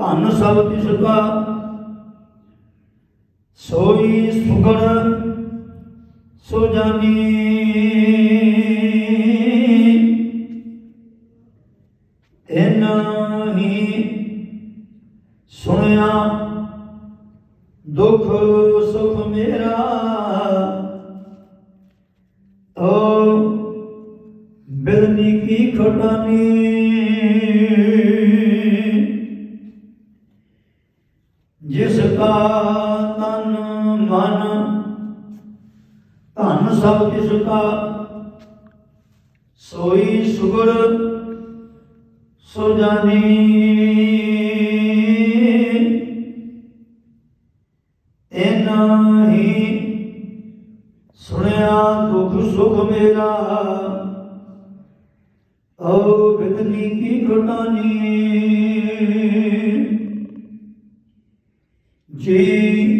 ਧਨ ਸਭ ਤਿਸ ਕਾ ਸੋਈ ਸੁਗੜ ਸੋ ਜਾਨੀ। ਤਿਨ ਹੀ ਸੁਣਿਆ ਦੁਖ ਸੁਖ ਮੇਰਾ। ਓ ਬਿਲਨੀ ਕੀ ਖਟਾਨੀ। ਕਾ ਤਨ ਮਨ। ਧਨ ਸਭ ਤਿਸ ਕਾ, ਸੋਈ ਸੁਗੜ ਸੋ ਜਾਨੀ ਇਨਾ ਹੀ ਸੁਣਿਆ ਦੁਖ ਸੁਖ ਮੇਰਾ। ਓ ਬਿਦਨੀ ਕੀ ਘਟਾਨੀ ਜੀ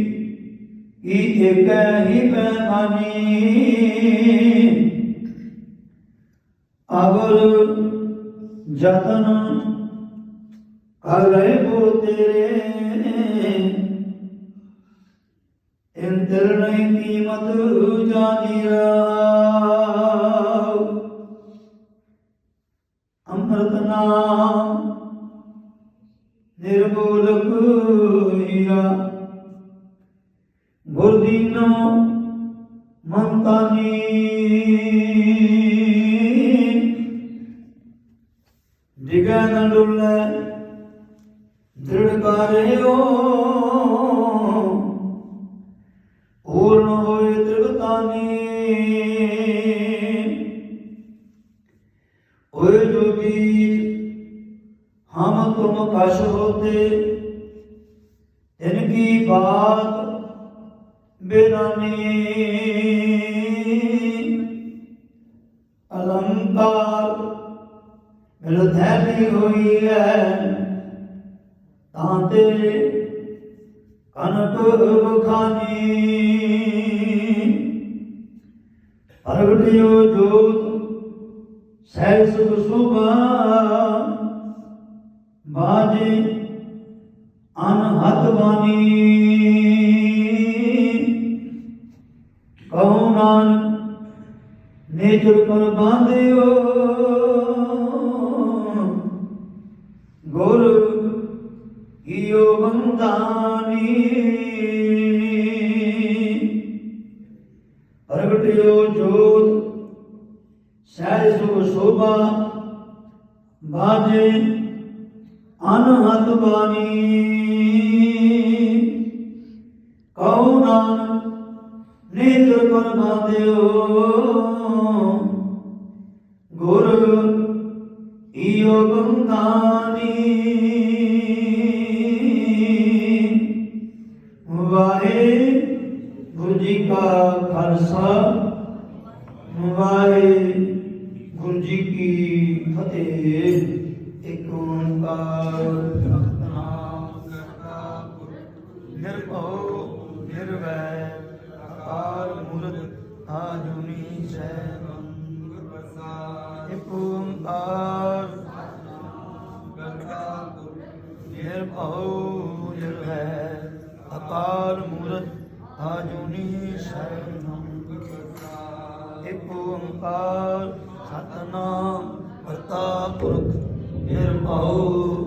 ਕੀ ਇੱਕ ਹੀ ਬੇਮਾਨੀ ਅਗਰ ਜਤਨ ਕਰ ਰਹੇ ਬੋ ਤੇਰੇ। ਇੰਦਰ ਨਹੀਂ ਕੀਮਤ ਜਾਣੀ ਰਾਵ ਅੰਮ੍ਰਿਤ ਨਾਮ ਨਿਰਮੋਲਕ ਹੀਰਾ। দিন মন্তানি। திகனடுள்ள திருடகாரையோ ஊர்ணோய் திருத்தானே ওই যদি হাম তুম কাশ হতে ইনকি বাত ਹਮ ਅਲੰਕਾਰ ਮਿਲ ਧੈਲੀ ਹੋਈ ਹੈ ਤਾਂ ਤੇ ਕਨਕ ਬਖਾਨੀ ਪ੍ਰਗਟਿਓ ਜੋਤ ਸਹਿ ਸੁਖ ਸੁਭਾ ਬਾਜੇ ਅਨਹਤ ਬਾਣੀ ਨੇਤਰ ਪਰ ਬਾਂਧਿਓ। ਗੁਰ ਕੀਓ ਬੰਦਾਨੀ ਪ੍ਰਗਟਿਓ ਜੋਤ ਸਹਿ ਸੁਖ ਸ਼ੋਭਾ ਬਾਜੇ ਅਨਹਤ ਬਾਣੀ। ਨੇਤਰ ਗੁਰ ਈਓ ਬੰਦਾਨੀ ਵਾਹਿਗੁਰੂ ਜੀ ਕਾ ਖਾਲਸਾ। ਵਾਹਿਗੁਰੂ ਜੀ ਕੀ ਫਤਿਹ। ਇੱਕ ਓੰਕਾਰ ਸਤਿਨਾਮ ਕਰਤਾ ਪੁਰਖ ਨਿਰਭਉ ਇੱਕ ਓੰਕਾਰ ਕਰਤਾ ਪੁਰਖ ਨਿਰਭਉ ਨਿਰਵੈਰ ਅਕਾਲ ਮੂਰਤ ਆਜੁਨੀ ਸੈਭੰ ਗੁਰ ਓੰਕਾਰ ਸਤਨਾਮ ਕਰਤਾ ਪੁਰਖ ਨਿਰਭਉ